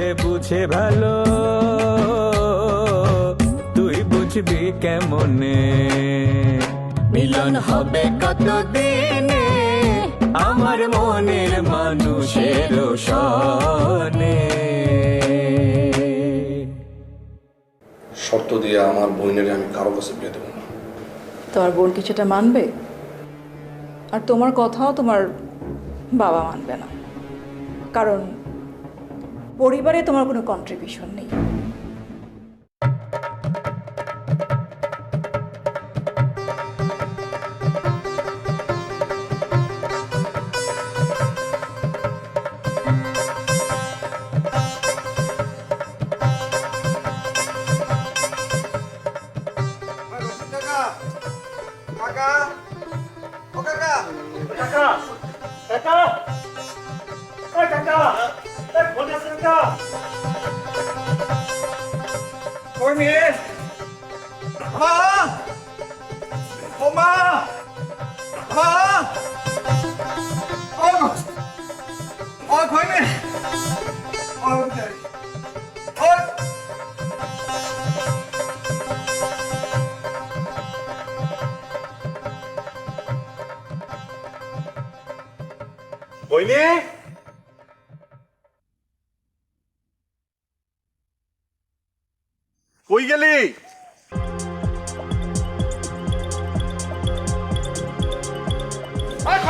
সে বুঝে ভালো। তুই বুঝবি কেমনে? মিলন হবে কত দিনে আমার মনের মানুষের সনে শর্ত দিয়ে আমার বোনের আমি কারও কাছে বিয়ে দেবো না। তোমার বোন কি সেটা মানবে? আর তোমার কথাও তোমার বাবা মানবে না। কারণ পরিবারে তোমার কোনো কন্ট্রিবিউশন নেই। বইনি কই গেলি? আয়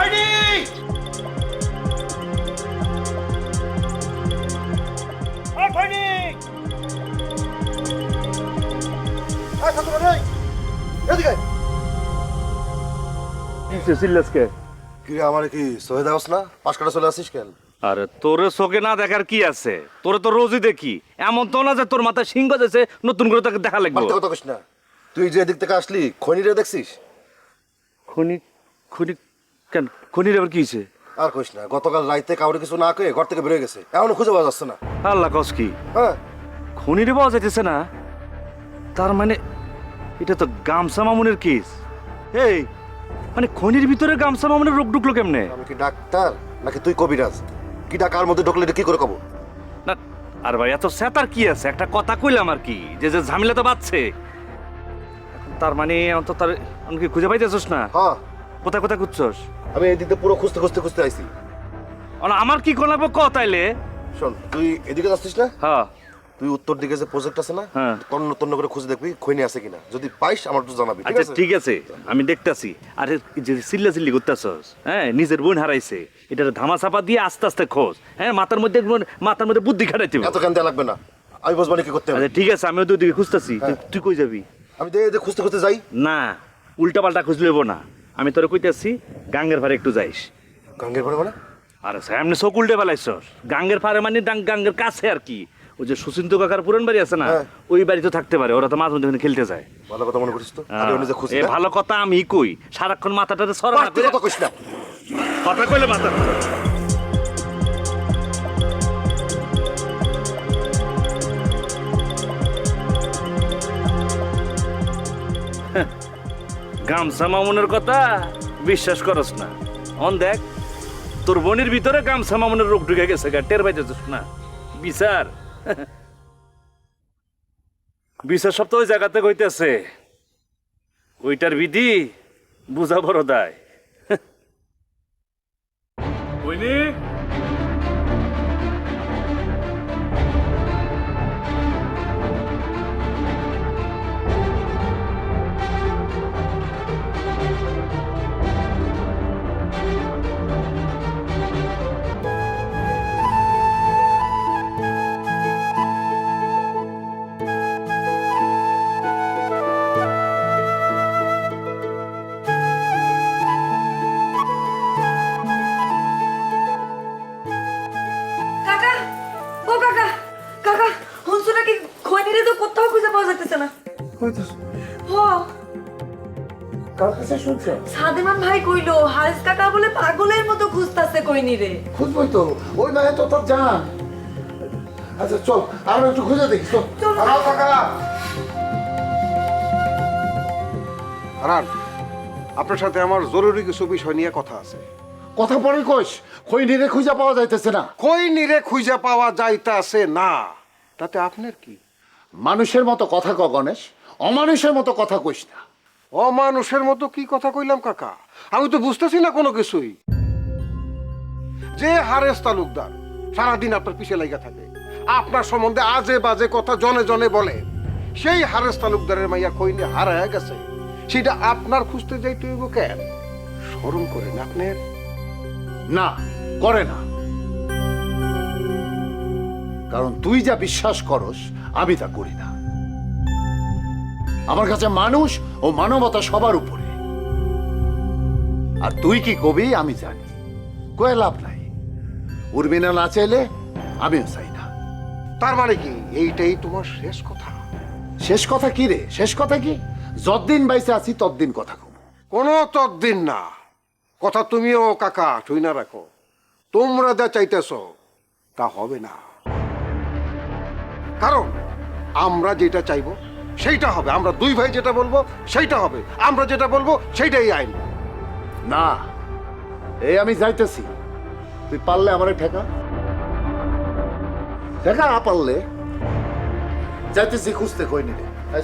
এদিকে কি রে আমার কি সহে দাওস না? পাঁচ কাটা চলে আসিস কেন? আরে তোরে চোখে না দেখার কি আছে? তোরে তো রোজই দেখি। এমন তো না যে তোর মাথায় সিংহ দিয়েছে নতুন করে তাকে দেখা লাগবে। মারতে কথা কইস না। তুই যে দিক থেকে আসলি খনিরে দেখছিস? খনি খনি কেন? খনির আবার কি হয়েছে আর কইস না গতকাল রাইতে কাউরে কিছু না কয়ে ঘর থেকে বেরোয় গেছে। এখনও খুঁজে পাওয়া যাচ্ছে না। আল্লাহ কস কি? হ্যাঁ। খনিরে পাওয়া যাইতেছে না? তার মানে এটা তো গামছা মামুনের কেস। এই মানে খনির ভিতরে গামছা মামুনের রোগ ঢুকলো কেমনে? আমি কি ডাক্তার? নাকি তুই কবিরাজ? কি ডাকার মধ্যে ঢুকলে এটা কি করে কব? না আর ভাই এত স্যাতার কি আছে? একটা কথা কইলাম আর কি যে যে ঝামেলা তো বাঁচছে এখন তার মানে অন্তত তার আমি কি খুঁজে পাইতেছস না? হ্যাঁ কোথায় কোথায় খুঁজছস? আমি এই দিকতে পুরো খুঁজতে খুঁজতে খুঁজতে আইছি। আমার কি লাগবে? ক তাইলে? শোন তুই এদিকে যাচ্ছিস না? হ্যাঁ তুই উত্তর দিকে যে প্রজেক্ট আছে না হ্যাঁ। তন্ন তন্ন করে খুঁজে দেখবি খৈনি আছে কিনা। যদি পাইস আমার তো জানাবি ঠিক আচ্ছা আছে? ঠিক আছে আমি দেখতাছি। আরে যে চিল্লি করতেছস হ্যাঁ নিজের বোন হারাইছে এটা ধামা চাপা দিয়ে আস্তে আস্তে খোঁজ হ্যাঁ মাথার মধ্যে মাথার মধ্যে বুদ্ধি খাটাইতে এত কেন লাগবে না। আমি কি করতে হবে। আচ্ছা ঠিক আছে আমিও তো ওদিকে খুঁজতাছি তুই- হ্যাঁ। কই যাবি? আমি খুঁজতে খুঁজতে যাই। না উল্টা পাল্টা খুঁজ লইব না। আমি তোরে কইতাছি গাঙ্গের ভারে একটু যাইস। গাঙ্গের পরে মানে? আরে সামনে চোখ উল্টে গাঙ্গের পারে মানে গাঙ্গের কাছে আর কি। ওই যে সুচিন্ত কাকার পুরান বাড়ি আছে না হ্যাঁ। ওই বাড়ি তো থাকতে পারে ওরা তো মাঝে মধ্যে খেলতে যায়। ভালো কথা মনে করিস তো এ ভালো কথা আমি কই সারাক্ষণ মাথাটাতে সরা না কথা না। কথা কইলে মাথা গামছা মামুনের কথা বিশ্বাস করস না। অন দেখ তোর বোনের ভিতরে গামছা মামুনের রোগ ঢুকে গেছে গা টের পাইতেছিস না। বিচার। বিচার সব তো ওই জায়গাতে কইতেছে ওইটার বিধি বুঝা বড় দায়। বইনি কার কাছে শুনছো? সাদেমান ভাই কইলো হারিস কাকা বলে পাগলের মতো খুঁজতাছে কইনি রে। খুঁজবই তো ওই মায়ে তো তোর জান। আচ্ছা চল আমরা একটু খুঁজে দেখি চল। দাঁড়াও কাকা। হারান আপনার সাথে আমার জরুরি কিছু বিষয় নিয়ে কথা আছে। কথা পরে কইস খৈনিরে খুঁজে পাওয়া যাইতেছে না। কই নিরে খুঁজে পাওয়া যাইতাছে না। তাতে আপনার কি? মানুষের মতো কথা ক গণেশ। অমানুষের মতো কথা কইস না। অমানুষের মতো কি কথা কইলাম কাকা? আমি তো বুঝতেছি না কোনো কিছুই। যে হারেস তালুকদার সারাদিন আপনার পিছে লাগা থাকে। আপনার সম্বন্ধে আজে বাজে কথা জনে জনে বলে। সেই হারেস তালুকদারের মাইয়া কইনে হারায় গেছে। সেটা আপনার খুঁজতে যাইতে হইব কেন? স্মরণ করেন আপনার। না করে না। কারণ তুই যা বিশ্বাস করস আমি তা করি না। আমার কাছে মানুষ ও মানবতা সবার উপরে। আর তুই কি কবি আমি জানি। কয়ে লাভ নাই। উর্মিনা না চাইলে আমিও চাই না। তার মানে কি? এইটাই তোমার শেষ কথা? শেষ কথা কি রে? শেষ কথা কি? যতদিন বাইসে আছি ততদিন কথা কম কোনো তদ্দিন না। কথা তুমিও কাকা তুই না রাখো। তোমরা যা চাইতেছ তা হবে না। কারণ আমরা যেটা চাইব সেইটা হবে। আমরা দুই ভাই যেটা বলব, সেইটা হবে। আমরা যেটা বলব, সেইটাই আইন। না, এই আমি যাইতেছি। তুই পারলে আমার ঠেকা। ঠেকা না পারলে, যাইতেছি খুঁজতে, কই নিলে এই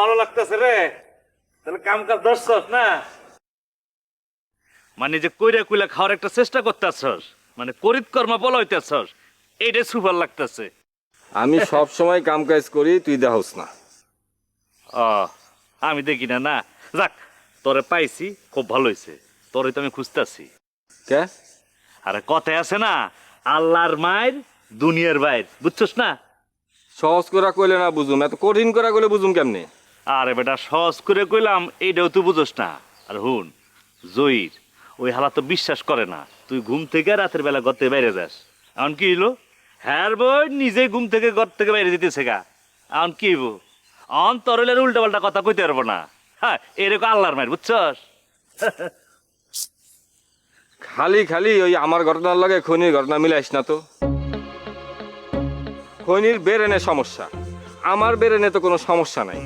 ভালো লাগতেছে রে। তাহলে কাম কাজ ধরছস না? মানে যে কইরা কইলা খাওয়ার একটা চেষ্টা করতেছস মানে করিত কর্মা বলা হইতেছস এইটা সুপার লাগতেছে। আমি সব সময় কাম কাজ করি তুই দেখাস না। ও আমি দেখি না না। যাক তোরে পাইছি খুব ভালো হয়েছে তোরে তো আমি খুঁজতেছি। কে? আরে কথায় আছে না আল্লাহর মায়ের দুনিয়ার বাইর। বুঝছস না? সহজ করে কইলে না বুঝুম এত কঠিন করে কইলে বুঝুম কেমনে? আরে বেটা, সহজ করে কইলাম, এইটাও তুই বুঝোস না। আর হুন জয়ীর ওই হালা তো বিশ্বাস করে না। তুই ঘুম থেকে রাতের বেলা থেকে বাইরে যাস। এখন কি হইল? হ্যার বই নিজে ঘুম থেকে ঘর থেকে বাইরে যেতেছে গা। এখন কি হইব? অন তরলের উল্টা পাল্টা কথা কইতে পারব না। হ্যাঁ এরকম আল্লাহর মায়ের, বুঝছস? খালি খালি ওই আমার ঘটনার লাগে খনির ঘটনা মিলাইস না তো। খনির বেরেনে সমস্যা। আমার বেরেনে তো কোনো সমস্যা নাই।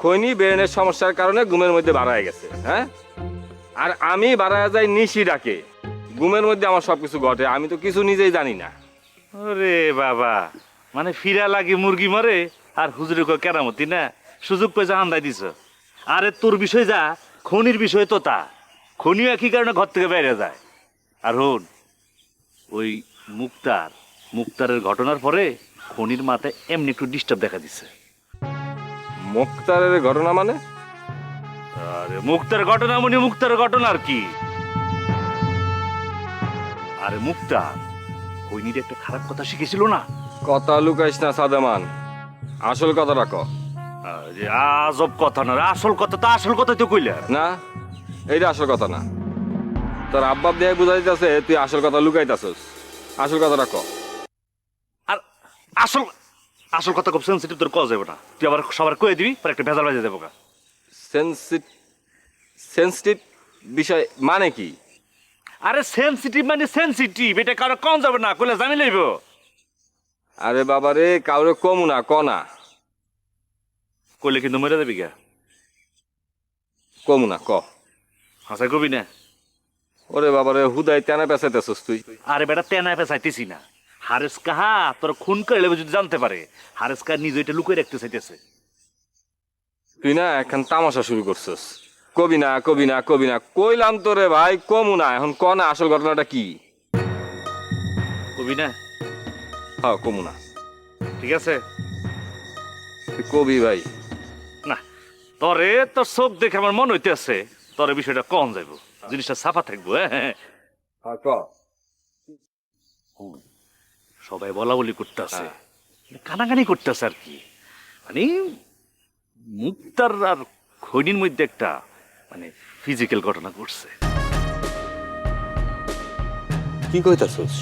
খনি বেরেনের সমস্যার কারণে ঘুমের মধ্যে বাড়ায় গেছে হ্যাঁ? আর আমি বাড়ায় যাই নিশি ডাকে। ঘুমের মধ্যে আমার সবকিছু ঘটে, আমি তো কিছু নিজেই জানি না। ওরে বাবা মানে ফিরা লাগে মুরগি মরে, আর হুজুরি কো কেরামতি না? সুযোগ পেয়ে হান্দাই দিছ। আরে তোর বিষয় যা, খনির বিষয় তো তা। খনিও একই কারণে ঘর থেকে বাইরে যায়। আর হন, ওই মুক্তার, মুক্তারের ঘটনার পরে খনির মাথায় এমনি একটু ডিস্টার্ব দেখা দিছে। মুক্তারের ঘটনা মানে? আরে মুক্তার ঘটনা মনে মুক্তার ঘটনা আর কি? আরে মুক্তার খনির একটা খারাপ কথা শিখেছিল না? কথা লুকাইস না সাদামান। আসল কথা রাখো আরে আজব কথা না রে, আসল কথা তো আসল কথা তো কইলে। না এইটা আসল কথা না। তোর আব্বাব দিয়ে বুঝাইতেছে তুই আসল কথা লুকাইতাছস। আসল কথা রাখো আর আসল আসল কথা খুব সেন্সিটিভ তোর কল যাবে না। তুই আবার সবার কয়ে দিবি পরে একটা ভেজাল বাজে দেবো গা। সেন্সিটিভ বিষয় মানে কি? আরে সেন্সিটিভ মানে সেন্সিটিভ এটা কারও কম যাবে না কইলে জানি লইব। আরে বাবা রে কাউরে কমু না ক না। কইলে কিন্তু মরে যাবি গা। কমু না ক। হাসাই কবি না। ওরে বাবা রে হুদাই তেনা পেঁচাইতেছস তুই। আরে বেটা তেনা পেঁচাইতেছি না। হারেস কাহা তোর খুন করলে যদি জানতে পারে হারেস কাহা নিজে এটা লুকিয়ে রাখতে চাইতেছে। তুই না এখন তামাশা শুরু করছস। কবি না কবি না কবি না কইলাম তোরে ভাই কমু না এখন ক না আসল ঘটনাটা কি? কবি না? হ্যাঁ কমু না। ঠিক আছে। কবি ভাই। না তরে তোর চোখ দেখে আমার মন হইতেছে তোর বিষয়টা কম যাইব? জিনিসটা সাফা থাকব হ্যাঁ। হ্যাঁ ক? সবাই বলা বলি করতেছে। কানাকানি করতেছে আর কি। মানে মুক্তার আর খনির মধ্যে একটা মানে ফিজিক্যাল ঘটনা ঘটছে। কি কইতাছস?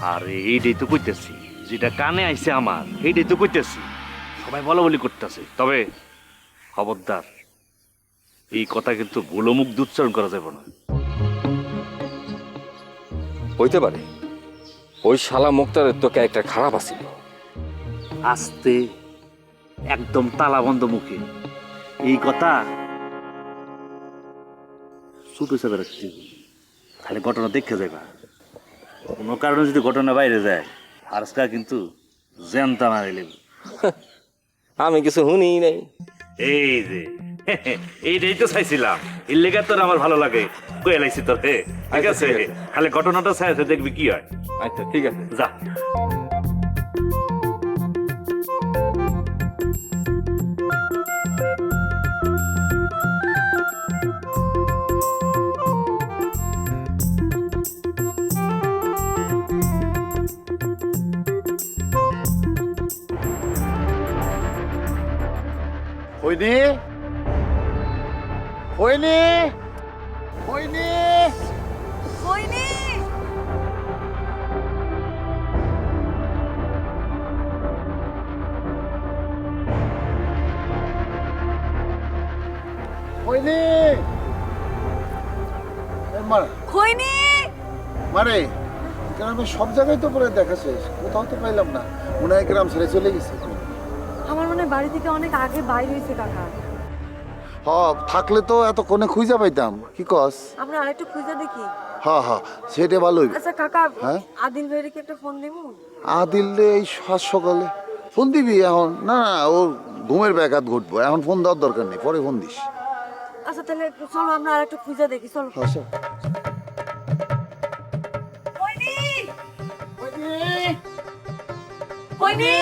আর এইটাই তো কইতেছি যেটা কানে আইছে আমার এইটাই তো কইতেছি। সবাই বলা বলি করতেছে। তবে খবরদার এই কথা কিন্তু গোলমুখ উচ্চারণ করা যাবে না। হইতে পারে। ওই শালা মুক্তারের তো ক্যারেক্টার খারাপ আছিল আস্তে একদম তালা বন্ধ মুখে। এই কথা ছোট হিসাবে রাখছি খালি ঘটনা দেখে যাবা কোনো কারণে যদি ঘটনা বাইরে যায় আজকা কিন্তু জ্যানতা মারি লেবে। আমি কিছু শুনি নাই। এই যে এইটাই তো চাইছিলাম। এর লেগে তোর আমার ভালো লাগে। কয়ে লাইছি তোর। হে ঠিক আচ্ছা, আছে? ঠিক আছে। খালি ঘটনাটা চাইছে দেখবি কি হয়। আচ্ছা ঠিক আছে। যা। হইনি হইনি হইনি কইনি হইনি মার। কইনি মানে গ্রামে সব জায়গায় তো পরে দেখা শেষ কোথাও তো পাইলাম না। মনে হয় গ্রাম ছেড়ে চলে গেছে। আমার মনে বাড়ি থেকে অনেক আগে বাইরে হয়েছে কাকা। হ থাকলে তো এতক্ষণে খুঁজে পাইতাম। কি কস? আমরা আরেকটু খুঁজে দেখি। হ হ সেটা ভালোই। আচ্ছা কাকা হ্যাঁ? আদিল ভাইয়ের কি একটা ফোন দেবো আদিল রে এই সাত সকালে। ফোন দিবি এখন? না না ওর ঘুমের ব্যাঘাত ঘটবো। এখন ফোন দেওয়ার দরকার নেই পরে ফোন দিস। আচ্ছা তাহলে চলো আমরা আরেকটু খুঁজে দেখি চলো। আচ্ছা কইনি! কইনি!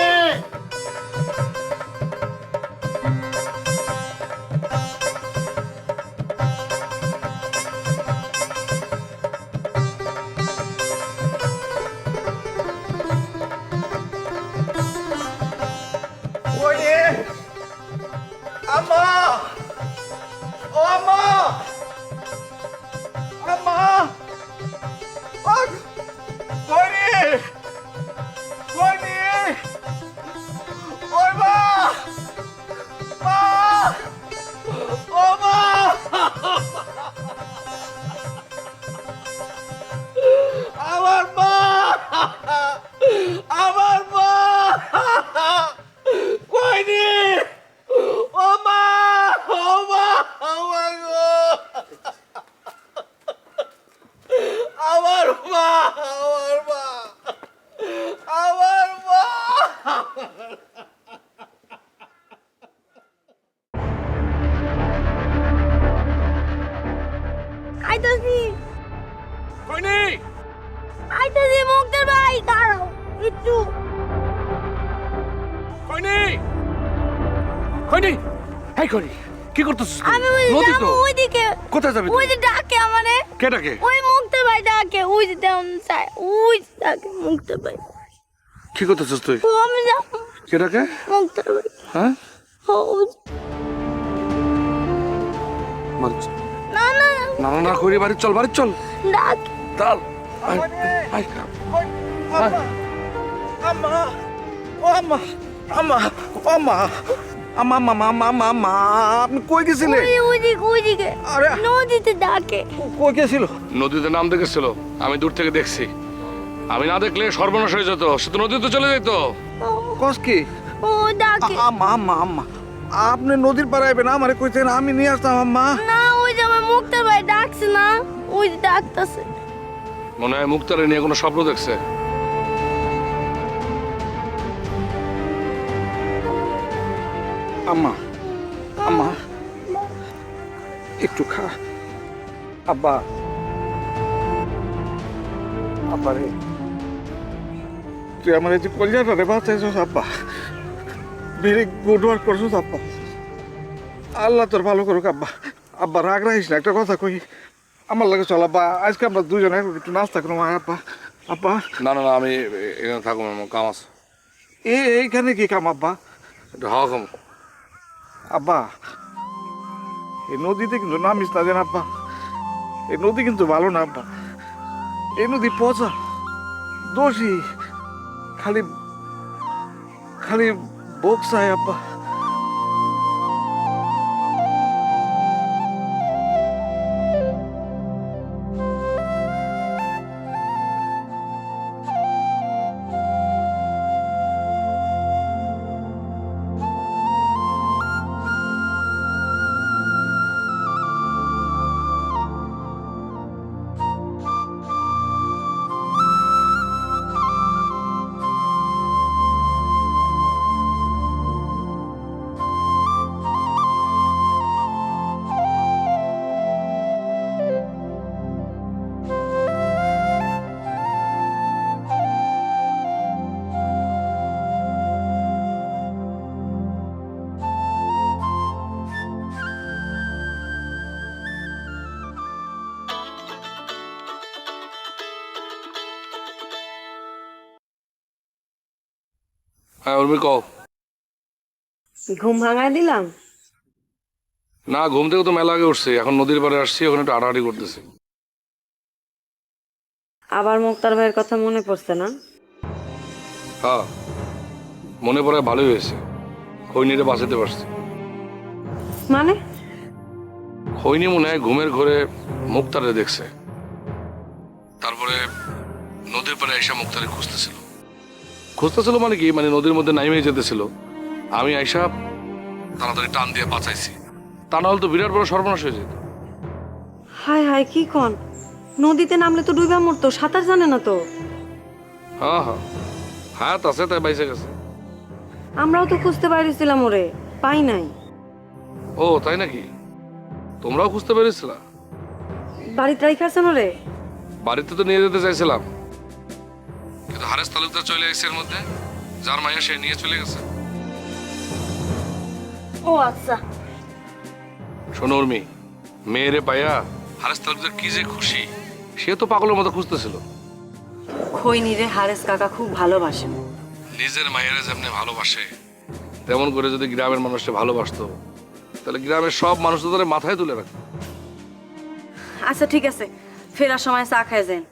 যাবি ওই? যে ডাকে আমারে। কে ডাকে? ওই মুক্তার ভাই ডাকে। ওই যে তেমন চাই ওই যে ডাকে মুক্তার ভাই। কি করতেছিস তুই? ও আমি যাব। কে ডাকে? মুক্তার ভাই। হ্যাঁ? ও না না। না, না করি বাড়ি চল বাড়ি চল। ডাকে। আম্মা ও আম্মা আম্মা ও আম্মা আম্মা আম্মা। আম্মা আম্মা আম্মা আপনি কই গেছিলেন? ওই ওইদিকে আরে। নদীতে ডাকে। কই গেছিল? নদীতে নাম দেখেছিল। আমি দূর থেকে দেখছি। আমি না দেখলে সর্বনাশ হয়ে যেত। সে তো নদীতে চলে যেত। কস কি? ও ডাকে। আম্মা আম্মা আম্মা আপনি নদীর পাড়ে আইবেন আমারে কইতেন আমি নিয়ে আসতাম আম্মা। না ওই যে আমার মুক্তার ভাই ডাকছে না ওই যে ডাকতেছে। মনে হয় মুক্তারে নিয়ে কোনো স্বপ্ন দেখছে। আম্মা আম্মা একটু খা। আব্বা আব্বা রে। তুই আমার এই যে কলিজাটা রে বাঁচাইছস আব্বা। ভেরি গুড ওয়ার্ক করছস আব্বা। আল্লাহ তোর ভালো করুক আব্বা। আব্বা রাগ রাখিস না একটা কথা কই। আমার লাগে চল আব্বা আজকে আমরা দুজনে একটু নাস্তা করব আব্বা। আব্বা। না না না আমি এখানে থাকব না আমার কাম আছে। এ এইখানে কি কাম আব্বা? একটু হাওয়া আব্বা, এই নদীতে কিন্তু নামিস না দেন আব্বা। এই নদী কিন্তু ভালো না আব্বা। এই নদী পচা, দোষী। খালি খালি বকসায় আব্বা। হ্যাঁ উর্মি কও। ঘুম ভাঙায় দিলাম? না ঘুম থেকে তো মেলা আগে উঠছি এখন নদীর পাড়ে আসছি ওখানে একটু আড়াআড়ি করতেছি। আবার মুক্তার ভাইয়ের কথা মনে পড়ছে না? হ্যাঁ মনে পড়ে ভালোই হয়েছে খৈনিরে বাঁচাতে পারছি। মানে? খৈনি মনে হয় ঘুমের ঘরে মুক্তারে দেখছে। তারপরে নদীর পাড়ে এসে মুক্তারে খুঁজতেছিল। খুঁজতেছিল মানে কি মানে নদীর মধ্যে নাইমে যেতেছিল। আমি আইসা তাড়াতাড়ি টান দিয়ে বাঁচাইছি। তা নাহলে তো বিরাট বড় সর্বনাশ হয়ে যেত। হায় হায় কি কন? নদীতে নামলে তো ডুইবা মরতো সাঁতার জানে না তো। হ্যাঁ হ্যাঁ। হাত আছে তাই বাইসে গেছে। আমরাও তো খুঁজতে পারিছিলাম ওরে পাই নাই। ও তাই নাকি? তোমরাও খুঁজতে পেরেছিলা বাড়িতে রাইখাছেন ওরে? বাড়িতে তো নিয়ে যেতে চাইছিলাম। কিন্তু হারেস তালুকদার চলে এসেছে এর মধ্যে। যার মাইয়া সে নিয়ে চলে গেছে। ও আচ্ছা। শোনো উর্মি মেয়েরে পাইয়া হারেস তালুকদার কি যে খুশি। সে তো পাগলের মতো খুঁজতেছিল। খৈনিরে হারেস কাকা খুব ভালোবাসেন। নিজের মায়েরা যেমনি ভালোবাসে। তেমন করে যদি গ্রামের মানুষকে ভালোবাসতো তাহলে গ্রামের সব মানুষ তো তাদের মাথায় তুলে রাখতো। আচ্ছা ঠিক আছে। ফেরার সময় চা খাই যান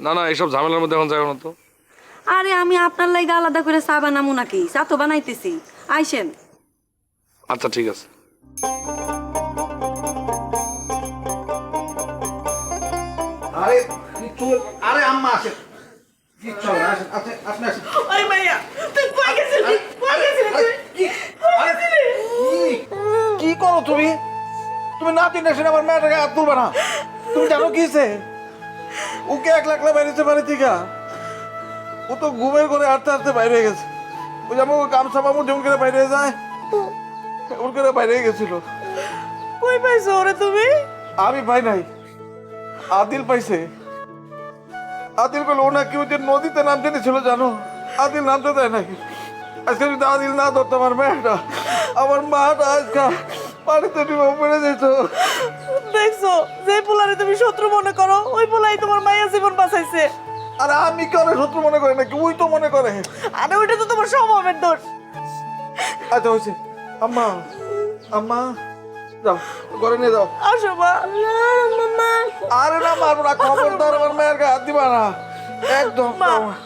না না এইসব ঝামেলার মধ্যে এখন যাবে না তো। আরে আমি আপনার লাগে আলাদা করে চা বানামু নাকি? চা তো বানাইতেছি। আইসেন। আচ্ছা ঠিক আছে। আরে আরে আম্মা আসে কিচ্ছু না, আসেন, আসেন, আপনি আসেন। ওই মাইয়া তুই কই গেছিলি? কই গেছিলি তুই? আরে, কি- কি করো তুমি? তুমি না তিন এসে আমার মেয়েটাকে হাত তুলবে না। তুমি জানো কি হয়েছে? ওকে এক লাখ বেরিয়েছে বাড়ি থেকে ও তো ঘুমের করে হাঁটতে হাঁটতে বাইরে গেছে। ও যেমন গামছা মামু যেমন করে বাইরে যায় ওর করে বাইরে গেছিল। কই পাইছো ওরে তুমি? আমি পাই নাই। আদিল পাইছে। আদিল বলে ও নাকি ওই যে নদীতে নামতে ছিল জানো? আদিল নামতে দেয় নাকি আজকে যদি আদিল না ধরতো আমার মেয়েটা আমার মাটা আজকে। পানিতে ডুবে পড়ে যেত। দেখছ যে পোলারে তুমি শত্রু মনে করো ওই পোলাই তোমার মাইয়া জীবন বাঁচাইছে। আর আমি করে শত্রু মনে করে নাকি? ওই তো মনে করে। আরে ওইটা তো তোমার স্বভাবের দোষ। আচ্ছা হয়েছে। আম্মা আম্মা যাও ঘরে নিয়ে যাও। আসো মা। আরে না মারবো না খবরদার আমার মেয়ের গায়ে হাত দিবা না। একদম আমার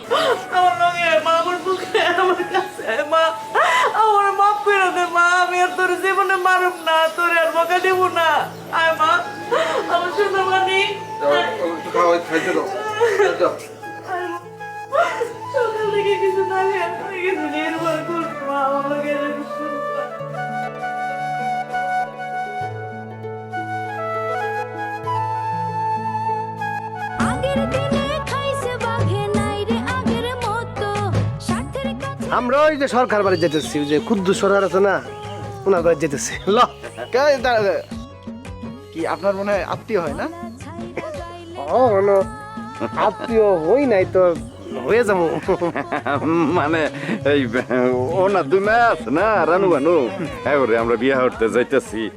লগে মা আমার বুকে আমার কাছে মা আমার মাফ করে দে মা আমি আর তোর জীবনে মারুম না তোর আর বকা দেব না। আয় মা আমার সোনা মানি খাওয়াই খাইতে দাও। সকাল থেকে কিছু না খেয়ে নির্ভর করি মা আমাকে আমরা ওই যে সরকার বাড়ি যেতেছি যে ক্ষুদ্র সরকার আছে না ওনার বাড়ি যেতেছি। ল। কে- কি আপনার মনে হয় আত্মীয় হয় না? ও হলো আত্মীয় হই নাই তো হয়ে যাব। মানে এই ও না দুই মাস না রানু বানু। হ্যাঁ আমরা বিয়া করতে যাইতেছি।